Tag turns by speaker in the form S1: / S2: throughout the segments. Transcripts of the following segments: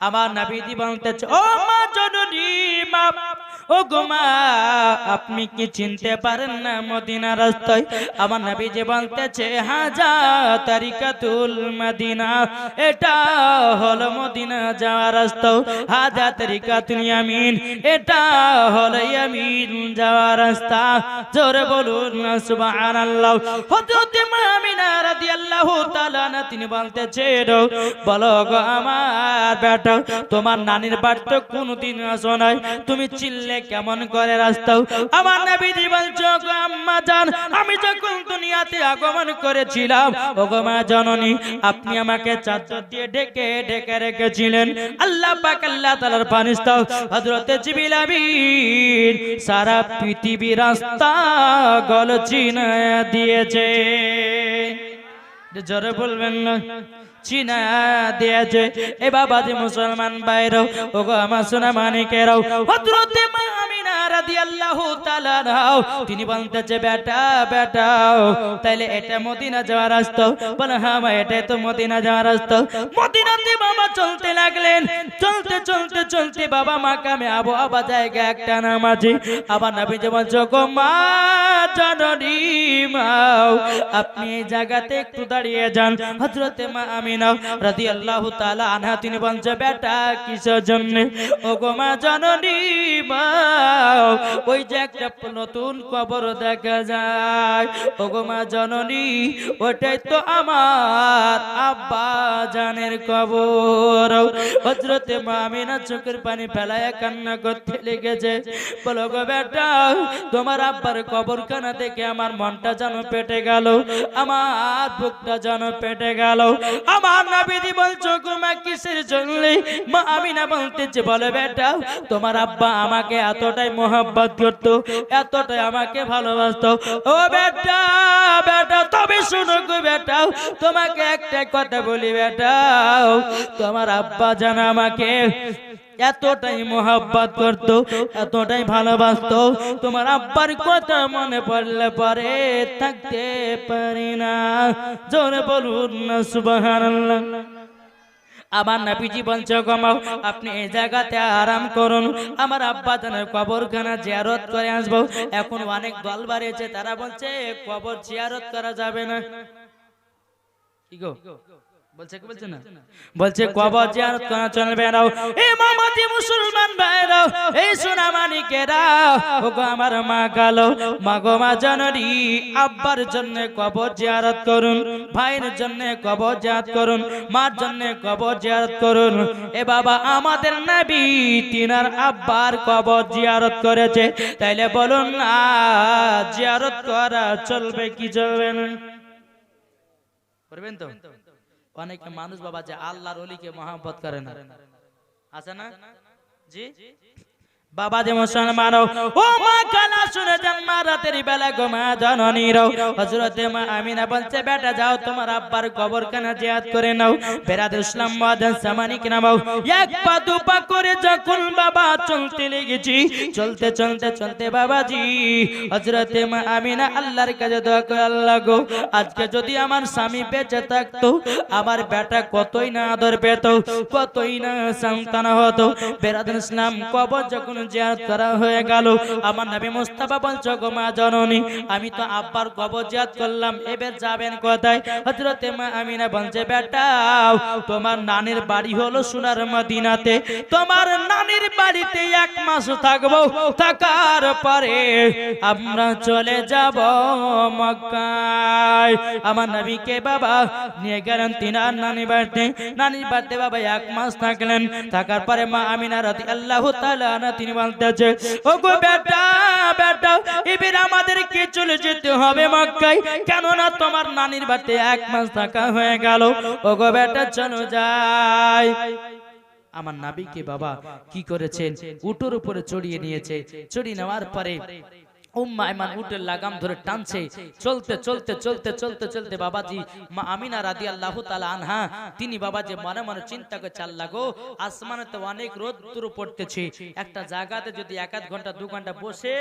S1: আমার নাবিদি বলতেছে ও মা জননী মা ও গো মা, আপনি কি চিনতে পারেন না মদিনা রাস্তায়? আমার নবীজি বলতেছে, হাজা তারিকাতুল মদিনা, এটা হলো মদিনা যাওয়ার রাস্তা। হাজা তারিকাতুল ইয়ামিন, এটা হলো ইয়ামিন যাওয়ার রাস্তা। জোরে বলুন, সুবহানাল্লাহ। হযরত মা আমিনা রাদিয়াল্লাহু তাআলা তিনি বলতেছে বলো গো আমার বেটা, তোমার নানির বাড়ি তো কোনদিন আসো নাই? তুমি চিল্লে কেমন করে রাস্তাও? আমার নবীজি বলছো আম্মা জান, আমি যখন দুনিয়াতে আগমন করেছিলাম ও গো মা জননী, আপনি আমাকে চাদর দিয়ে ঢেকে ঢেকে রেখেছিলেন। আল্লাহ পাক, আল্লাহ তাআলার ফারিস্তা হযরতে জিবরিল আমিন সারা পৃথিবী রাস্তা গল চিনা দিয়েছে। জোরে বলবেন না। চিনা দিয়েছে এ বাবা যে মুসলমান বাইরেও ও গো আমার সোনা মানিকেরাও। হজরতে মা তিনি বলতেছে বেটা বেটা, তাইলে এটা মদিনা যাওয়ার রাস্তা। বলে হ্যাঁ মা, এটাই তো মদিনা যাওয়ার রাস্তা। মদিনাতে বাবা চলতে লাগলেন। চলতে চলতে চলতে বাবা মাকামে আবু আবা জায়গা একটা নামাজি। আবার নবী যেমন গো মা, জননী মাও আপনি এই জায়গাতে একটু দাঁড়িয়ে যান। হযরতে মা আমিনা রাদিয়াল্লাহু তাআলা আনহা, তিনি বলছে, বেটা, কিসের জন্য? ও গো মা, জননী মাও ওই যে একটা নতুন কবর দেখা যায়। ও গো মা জননী, ওটাই তো আমার আব্বা জানের কবর। হযরতে মা আমিনা চোখের পানি ফেলায় কান্না করতে লেগেছে। বলো গো বেটা, তোমার আব্বার কবরখানা দেখে আমার মনটা যেন পেটে গেল, আমার বুকটা যেন পেটে গেল। আমার নাবিদি বলছো গো মা, কিসের জন্য? মা আমিনা বলতেছে, বলে বেটা, তোমার আব্বা আমাকে এতটাই মোহাব্বত করতো, এতটাই আমাকে ভালোবাসতো। ও বেটা বেটা, তবে শুনো গো বেটা, তোমাকে একটা কথা বলি বেটা, তোমার আব্বা জানা আমাকে এতটাই মোহাব্বত করতো, এতটাই ভালোবাসতো। তোমার আব্বার কথা মনে পড়লে পরে থাকতে পারি না। জোরে বলুন না, সুবহানাল্লাহ। আমার নাপি বলছে গমাও আপনি এই জায়গাতে আরাম করুন। আমার আব্বা জানের কবরখানা জিয়ারত করে আসব। এখন অনেক দল বাড়িয়েছে, তারা বলছে, কবর জিয়ারত করা যাবে না। কি গো? বলছে কি বলছে না? বলছে কবর জিয়ারত করা চলবে না এই মামাতি মুসলমান ভাইরাও এই সোনা মানিকেরাও ওগো আমার মা গেল মা গো মা জননী আব্বার জন্য কবর জিয়ারত করুন ভাইয়ের জন্য কবর জিয়ারত করুন মার জন্য কবর জিয়ারত করুন। এ বাবা আমাদের নবী তিনার আব্বার কবর জিয়ারত করেছে। তাইলে বলুন না জিয়ারত করা চলবে কি চলবে না? করবেন তো? অনেক মানুষ বাবা যে আল্লাহর অলিকে মহাব্বত করে না। আছে না? জি? বাবা যে মুসলমান ও মা কানা শুনে যান মা রাতের বেলা গো মা জননী রও। হযরতে মা আমিনা বলছে, বেটা যাও, তোমার আব্বার কবর কানা জিয়াদ করে নাও। বেরাদ ইসলাম মাদান সামানি কিনা বাউ এক পা, দু পা করে যখন বাবা চলতে লেগেছি, চলতে চলতে চলতে বাবাজি, হযরতে মা আমিনা আল্লাহর কাছে দোয়া করে, আল্লাহ গো, আজকে যদি আমার স্বামী বেঁচে থাকতো, আমার বেটা কতই না আদর পেত, কতই না সন্তান হতো। বেরাদ ইসলাম কবর যখন জিয়ারত করা হয়ে গেল। আমার নবী মুস্তাফা বলছো আমি তো আব্বার কবর করলাম, এবার যাবেন কোথায়? হযরতে মা আমিনা বলছে, বেটা, তোমার নানির বাড়ি হলো সোনার মদিনাতে। তোমার নানির বাড়িতে এক মাস থাকব, থাকার পরে আমরা চলে যাব মক্কায়। আমার নবীকে বাবা নিয়ে গেলেন তিনার নানি বাড়িতে। নানির বাড়িতে বাবা এক মাস থাকলেন। থাকার পরে মা আমিনা রাতি আল্লাহ তাআলা তিনি বলতেছে ও গো বেটা বেটা, এবার আমাদের কি চলে যেতে হবে মক্কায়? কেননা তোমার নানির বাড়িতে এক মাস থাকা হয়ে গেল। ও গো বেটা, চলো যাই। আমার নাবিকে বাবা কি করেছেন? উটোর উপরে চড়িয়ে নিয়েছে। চড়িয়ে নেওয়ার পরে উম্মা ইমান উটের লাগাম ধরে টানছে। চলতে চলতে চলতে চলতে চলতে বাবাজি, মা আমিনা রাদি আল্লাহ আনহা, তিনি বাবাজি মনে মনে চিন্তা করে চাল লাগো আসমানে তো অনেক রোদ্দুর পড়তেছে। একটা জায়গাতে যদি এক আধ ঘণ্টা, দু ঘণ্টা বসে,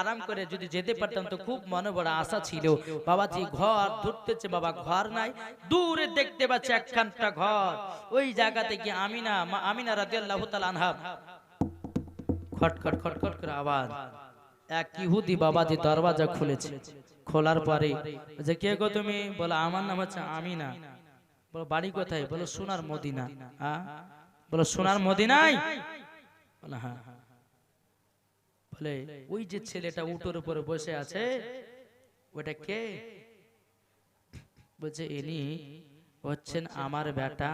S1: আরাম করে যদি যেতে পারতাম তো খুব মনে বড় আশা ছিল। বাবাজি ঘর ধরতেছে, বাবা ঘর নাই, দূরে দেখতে পাচ্ছে একখানটা ঘর। ওই জায়গাতে গিয়ে আমিনা, মা আমিনা রাদি আল্লাহ আনহা খট খট খট খট করে আওয়াজ। এক ইহুদি বাবাজি দরওয়াজা খুলেছে। খোলার পরে যে, কে গো তুমি? বলো, আমার নাম হচ্ছে আমিনা। বলো, বাড়ি কোথায়? বলো, সোনার মদিনা। হ্যাঁ বলো, সোনার মদিনায়? বলো হ্যাঁ। বলে, ওই যে ছেলেটা উটোর উপরে বসে আছে ওটা কে? বলছে, ইনি হচ্ছেন আমার বেটা।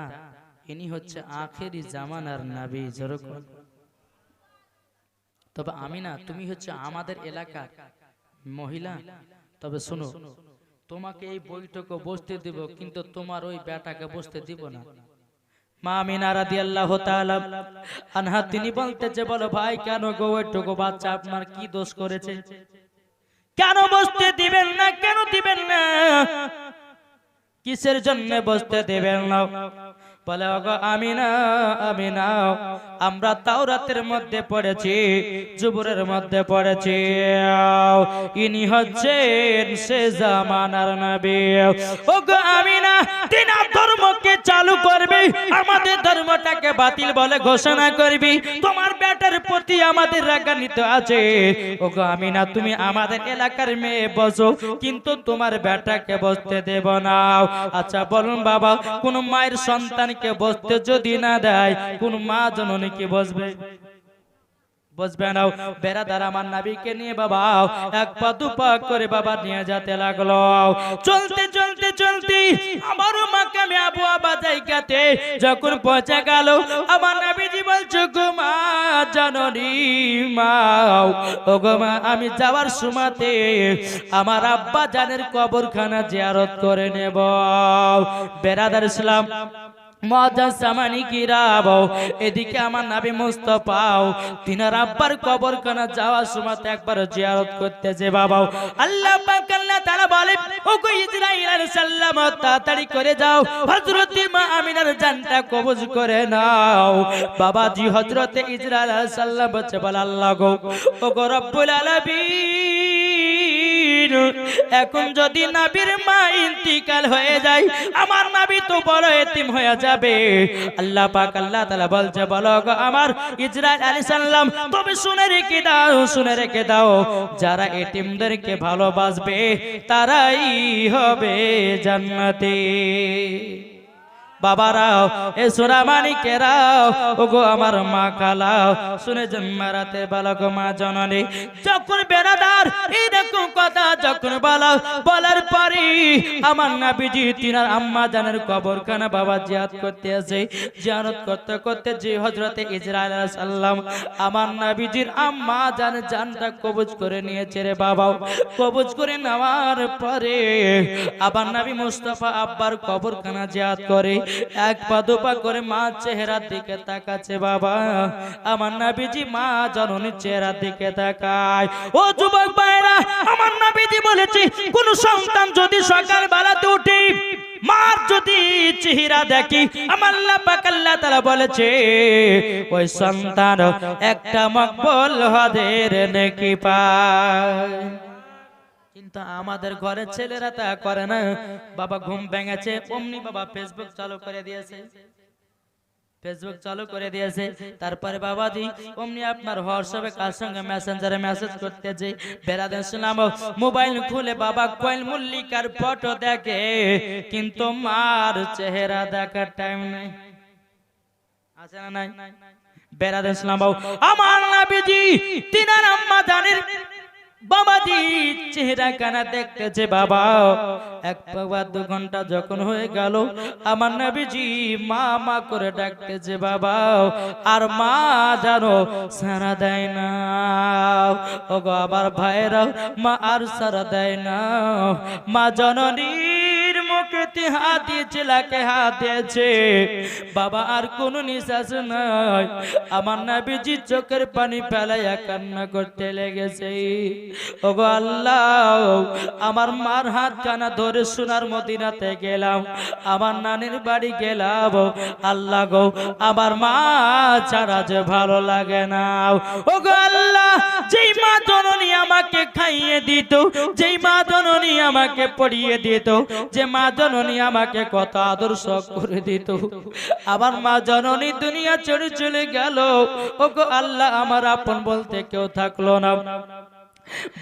S1: ইনি হচ্ছে আখেরি জামানার নাবি। যেরকম তবে আমি না, তুমি হচ্ছে আমাদের এলাকার মহিলা। তবে শোনো, তোমাকে এই বৈঠকে বসতে দিব, কিন্তু তোমার ওই বেটাকে বসতে দিব না। মা রাদিয়াল্লাহু তাআলা আনহা, তিনি বলতেছে, বলো ভাই, কেন গো বাচ্চা আপনার কি দোষ করেছে? কেন বসতে দিবেন না, কেন দিবেন না? কিসের জন্য বসতে দেবেন না? বলে, ওগো আমিনা আমিনা আমরা তাওরাতের মধ্যে পড়েছি, জুবুরের মধ্যে পড়েছি। ইনি হচ্ছেন সে জামানার নবী। ওগো আমিনা, তিন ধর্মকে চালু করবি, আমাদের ধর্মটাকে বাতিল বলে ঘোষণা করবি। তোমার বেটার প্রতি আমাদের রাগান্বিত আছে। ওগো আমিনা, তুমি আমাদের এলাকার মেয়ে, বসো, কিন্তু তোমার ব্যাটাকে বসতে দেব না। আচ্ছা বলুন বাবা, কোন মায়ের সন্তানকে বসতে যদি না দেয়, কোন মা জননীকে বসবে? বসবে না। বেড়াদার আমার নিয়ে বাবা, এক পা দু পা করে বাবা নিয়ে যেতে লাগল। চলতে চলতে চলতে মাকামে আবু আবা জায়গাতে যখন পৌঁছে গেল, আমার নাবিজি বলছে মা, জাননি মা মা, আমি যাওয়ার সময়তে আমার আব্বা জানের কবরখানা জিয়ারত করে নেব। বেড়া বেড়াদার ইসলাম মজাজ সামানি কিরাব এদিকে আমার আব্বার কবর কানা যাওয়ার সময় আল্লাহ ও আলাইহিস তাড়াতাড়ি করে যাও। হযরত মা আমিনার জানটা কবজ করে নাও। বাবাজি হযরত ইসরাইল বল আল্লাহ গো ও গো রব্বুল আলামিন। এখন যদি নাবির মা ইন্তিকাল হয়ে যায়, আমার নাবি তো বড় এতিম হয়ে যাবে। আল্লাহ পাক, আল্লাহ তালা বলছে, বলো আমার ইজরায়েল আলী সাল্লাম তবে শুনে রেখে দাও, শুনে রেখে দাও। যারা এতিমদেরকে ভালোবাসবে, তারাই হবে জান্নাতে। বাবারাও, এ সোনা মানিকেরাও, ওগো আমার মা খালাও শুনে জন্মারাতে বালক মা জননী, যখন বেড়াদার এরকম কথা যখন বলা বলার পরে আমার নাবিজি, তিনার আম্মা জানের কবরখানা বাবা জিয়াদ করতে আছে জিয়ারত করতে করতে যে হজরতে ইসরায়েল সাল্লাম আমার নাবিজির আম্মা জান, জানটা কবজ করে নিয়েছে রে বাবা কবজ করে নেওয়ার পরে আবার নবী মুস্তাফা আব্বার কবরখানা জিয়াদ করে। এক পা দুপা করে মা চেহারার দিকে তাকাচ্ছে বাবা। আমার নাবিজি মা জননীর চেহারার দিকে তাকায়। ও যুবক ভাইরা, আমার নাবিজি বলেছে, কোন সন্তান যদি সকাল বেলাতে উঠে মার যদি চেহারা দেখি, আমার পাক আল্লাহ তাআলা বলেছে, ওই সন্তান একটা মকবুল হদের নেকি পায়। কিন্তু আমাদের ঘরের ছেলেরা তা করে না। বাবা ঘুম ভেঙেছে, অমনি বাবা ফেসবুক চালু করে দিয়েছে। ফেসবুক চালু করে দিয়েছে। তারপরে বাবাজি, অমনি আপনার হোয়াটসঅ্যাপে কার সঙ্গে মেসেঞ্জারে মেসেজ করতে যে বেড়াতে শুনলাম, মোবাইল খুলে বাবা কয়েল মল্লিকার ফটো দেখে, কিন্তু মার চেহারা দেখার টাইম নেই। আছে না নাই? বেড়াতে শুনলাম, আমার নাবিজি, তিনার আম্মা জানের বাবাজি চেহারা কানা দেখতেছে বাবা। এক বাবা দু ঘণ্টা যখন হয়ে গেল, আমার নবীজি মা মা করে ডাকতেছে বাবা, আর মা জানো সারা দেয় না। ও আবার ভাইরা মা আর সারা দেয় না। মা জননীর প্রকৃতি হাত দিয়েছে লাকে হাত দিয়েছে। বাবা, আর কোন নিঃশ্বাস নাই। আমার নাবিজি চোখের পানি ফেলাইয়া কান্না করতে লেগেছে। ওগো আল্লাহ, আমার মার হাত কানা ধরে সোনার মদিনাতে গেলাম। আমার নানির বাড়ি গেলাম। আল্লাহ গো, আমার মা ছাড়া যে ভালো লাগে না। ওগো আল্লাহ, যেই মা জননী আমাকে খাইয়ে দিত, যেই মা জননী আমাকে পড়িয়ে দিত, যে মা জননী আমাকে কত আদর্শ করে দিত। আমার মা জননী দুনিয়া ছেড়ে চলে গেল। ওগো আল্লাহ, আমার আপন বলতে কেউ থাকল না।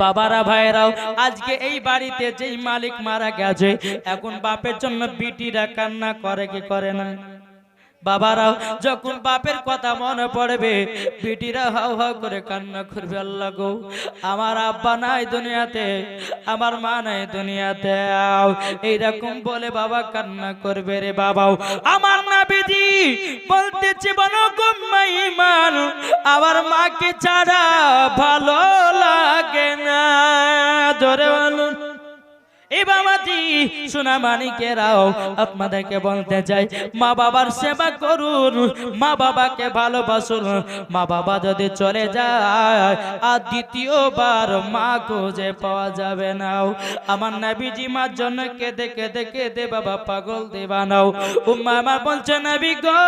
S1: বাবারা ভাইরাও আজকে এই বাড়িতে যেই মালিক মারা গেছে, এখন বাপের জন্য বিটিরা কান্না করে কি করে না? বাবারাও যখন বাপের কথা মনে পড়বে, বিটিরা হাও হাও করে কান্না করবে, আল্লাহ গো, আমার আব্বা নাই দুনিয়াতে, আমার মা নাই দুনিয়াতে এইরকম বলে বাবা কান্না করবে রে বাবাও। আমার নাবিজি বলতেছে বলো গুম্মাই মান, আমার মাকে ছাড়া ভালো লাগে না। ধরে বলুন। আপনাদেরকে বলতে চাই, মা বাবার সেবা করুন, মা বাবাকে ভালোবাসুন। মা বাবা যদি চলে যায়, আর দ্বিতীয়বার মা খুঁজে পাওয়া যাবে না। আমার নাবিজি মার জন্য কেঁদে কেঁদে কেঁদে বাবা পাগল দেবানাও। উম্মা আমার বলছে, নাবি গো,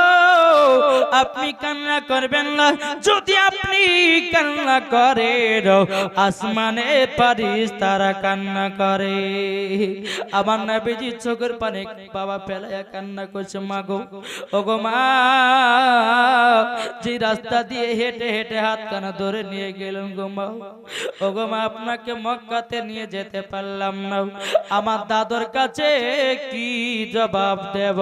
S1: আপনি কান্না করবেন না। যদি আপনি কান্না করেন, আসমানে পারিস তারা কান্না করে। আমার নাবিজি চোখের পানে বাবা ফেলাইয়া কান্না করছে মা গো ও গো মা যে রাস্তা দিয়ে হেঁটে হেঁটে হাত কানা ধরে নিয়ে গেলেন গো মা ও গো মা আপনাকে মক্কাতে নিয়ে যেতে পারলাম না। আমার দাদর কাছে কি জবাব দেব?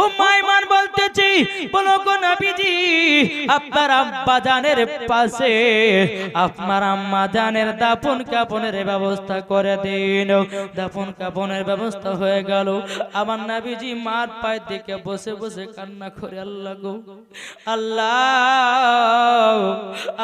S1: ও মাইমান বলতেছি বলো গো নাবিজি আপনার আব্বা জানের পাশে আপনার আম্মা জানের দাপন কাপনের ব্যবস্থা করে দিন। দাপন কাপনের ব্যবস্থা হয়ে গেল। আমার নাবিজি মার পায়ের দিকে বসে বসে কান্না করে, আল্লাহ গো, আল্লাহ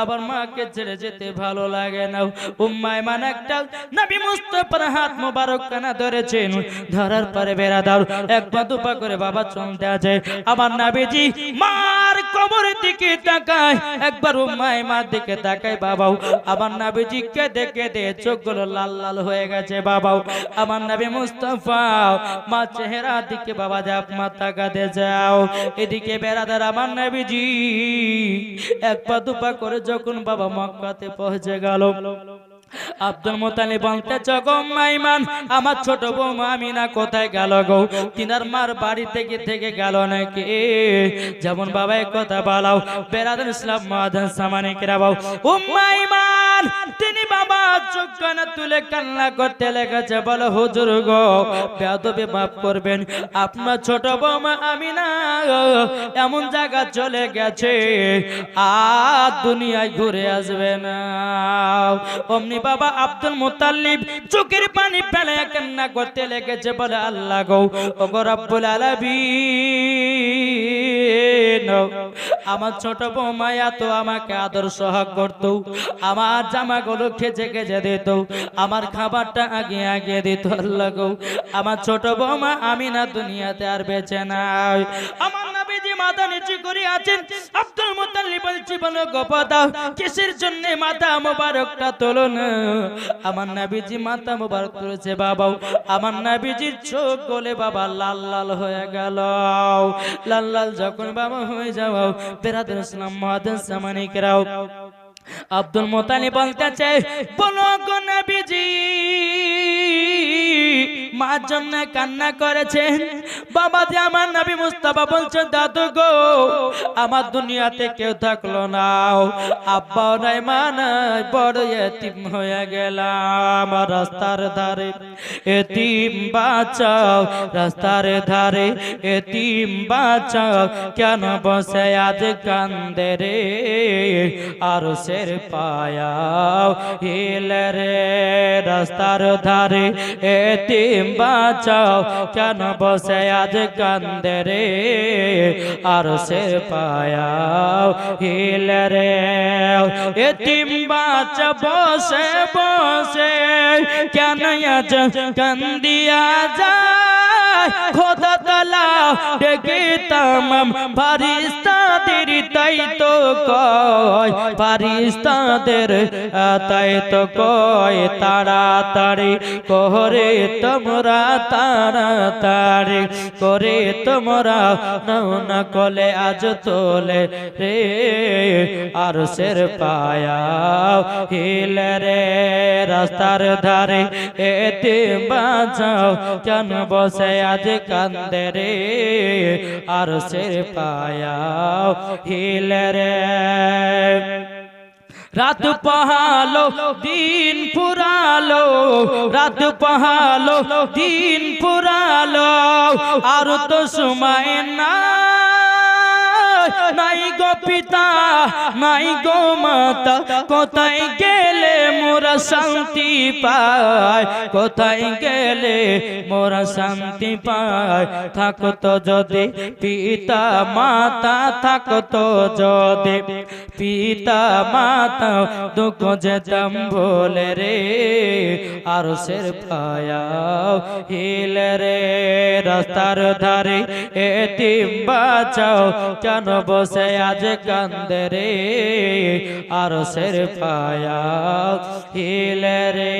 S1: আবার মাকে ছেড়ে যেতে ভালো লাগে না। উম্মায় মান একটা নবী মুস্তফার হাত মোবারক কানা ধরেছেন ধরার পরে বেড়া দাও, এক পা দুপা করে বাবা চলতে আছে আমার নাবিজি মার কবরের দিকে তাকায়, একবার উম্মায় মার দিকে তাকায়, বাবাও, আমার নাবিজি কেঁদে কেঁদে চোখগুলো লাল লাল হয়ে গেছে বাবাও, আমার নবী মুস্তাফা, মা চেহারা দিকে বাবা যা মা তাকাতে যাও। এদিকে বেড়াদার আমার নবীজি, এক পা দুপা করে যখন বাবা মক্কাতে পৌঁছে গেল আব্দুল মোতালি বলতে গো মাইমান আমার ছোট বৌমা আমিনা কোথায় গেল গো? তিনার মার বাড়ি থেকে থেকে গেল নাকি? যেমন বাবা কথা বলাও বেরাদুল ইসলাম মাদান সামানে কেরাবাও ও মাইমান তিনি বাবা তুলে কান্না করতে লেগেছে। বলো, হুজুর গো, বেয়াদবে মাফ করবেন, আপনার ছোট আমিনা এমন জায়গা চলে গেছে, আর দুনিয়ায় ঘুরে আসবে না। অমনি বাবা আব্দুল মুতাল্লিব চোখের পানি ফেলে কান্না করতে লেগেছে বলে আল্লাহ গো। ও রব্বুল আলামিন, আমার ছোট বৌমায়া তো আমাকে আদর সহাগ করত, আমার জামাগুলো খেচে খেচে দিত, আমার খাবারটা আগে আগে দিত আল্লাহ গো। আমার ছোট বৌমা আমি না দুনিয়াতে আর বেঁচে নাই। আমার মাথা নিচু করে আছেন আব্দুল মুতাল্লিব বলো গোপদাও কিসের জন্য মাথা মোবারকটা তোলো না? আমার নাবিজি মাথা মোবারক তুলেছে, বাবাও, আমার নাবিজির চোখ গলে বাবা লাল লাল হয়ে গেল। লাল লাল যখন বাবা হয়ে যাও বেরাদের ইসলাম মহাদেশ সামানিকরাও আব্দুল মোতালি বলতেছে, বলো গো নবীজি, মার জন্য কান্না করেছেন বাবা যে আমার নবী মুস্তাফা বলছেন, দাদু গো, আমার দুনিয়াতে কেউ থাকল না। আব্বা নাই, মা নাই, বড় এতিম হয়ে গেলাম। রাস্তার ধারে এতিম বাঁচাও, রাস্তার ধারে এতিম বাঁচাও। কেন বসে আজ কান্দে রে? আর সের পায়াও হিল রে। রাস্তার ধারে এতিম বাঁচাও, কেন বসে আজ কান্দে রে আর সে পায়াও হিল রে। এতিম বাঁচা বসে বসে, কেন আজ কান্দিয়া যায়? খোদা তালা, ডেকে তামাম ফারিস্তাদের তাই তো কয়, ফারিস্তাদের তাই তো কয়, তাড়াতাড়ি করে তোমরা, তাড়াতাড়ি করে তোমরা, নাও না কলে আজ তোলে রে আর সের পায়া হিলে রে, রাস্তার ধারে এতে বাঁচাও কেন বসে আজ কান্দে রে আর সের পায়া হিলে রে রাত পাহালো দিন পুরালো রাত পাহালো দিন পুরালো। আর তো সময় না নাই গো পিতা, নাই গো মাতা, কোথায় গেলে মোরা শান্তি পায়? কোথায় গেলে মোরা শান্তি পায়? থাকতো যদি পিতা মাতা, থাকতো যদি পিতা মাতা, দুঃখ যেতাম ভোলে রে আর সের পায়া হিলে রে, রাস্তার ধারে এতিম বাঁচাও, কেন বসে আজ কান্দে রে, আর সের পায়া রে।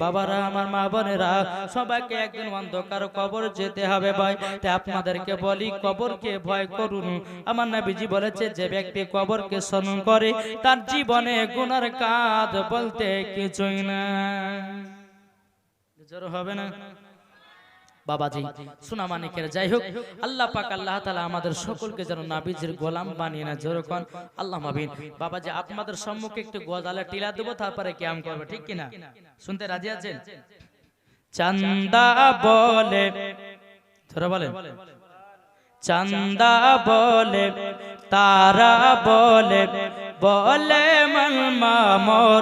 S1: বাবারা, আমার মা বোনেরা, সবাইকে একদিন অন্ধকার কবর যেতে হবে ভাই। তাই আপনাদেরকে বলি, কবরকে ভয় করুন। আমার নবীজি বলেছে, যে ব্যক্তি কবরকে স্মরণ করে, তার জীবনে গুনার কাজ বলতে কিছুই না। জোর হবে না? বাবাজি সোনা মানিকের যাই হোক আল্লাহ পাক আল্লাহ তাআলা আমাদের সকলকে যেন নাবিজের গোলাম বানিয়ে না যেরকম আল্লাহ মাবিন। বাবাজি আপনাদের সম্মুখে একটু গজালে টিলা দেবো তারপরে ক্যাম করবে ঠিক কিনা? শুনতে রাজি আছেন? চান্দা বলে ধরে বলেন। চান্দা বলে তারা বলে বলে মন মামর।